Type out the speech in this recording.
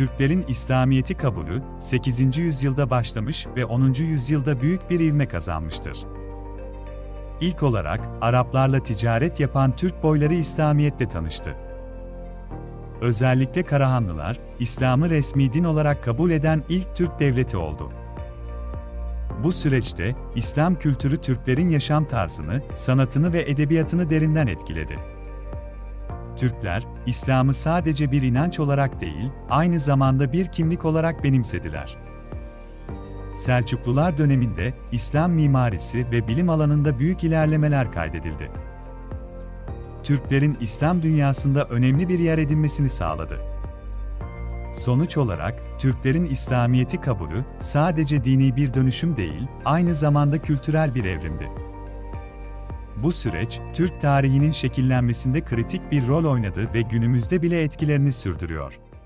Türklerin İslamiyet'i kabulü 8. yüzyılda başlamış ve 10. yüzyılda büyük bir ivme kazanmıştır. İlk olarak Araplarla ticaret yapan Türk boyları İslamiyet'le tanıştı. Özellikle Karahanlılar, İslam'ı resmi din olarak kabul eden ilk Türk devleti oldu. Bu süreçte İslam kültürü Türklerin yaşam tarzını, sanatını ve edebiyatını derinden etkiledi. Türkler, İslam'ı sadece bir inanç olarak değil, aynı zamanda bir kimlik olarak benimsediler. Selçuklular döneminde İslam mimarisi ve bilim alanında büyük ilerlemeler kaydedildi. Türklerin İslam dünyasında önemli bir yer edinmesini sağladı. Sonuç olarak, Türklerin İslamiyet'i kabulü sadece dini bir dönüşüm değil, aynı zamanda kültürel bir evrimdi. Bu süreç, Türk tarihinin şekillenmesinde kritik bir rol oynadı ve günümüzde bile etkilerini sürdürüyor.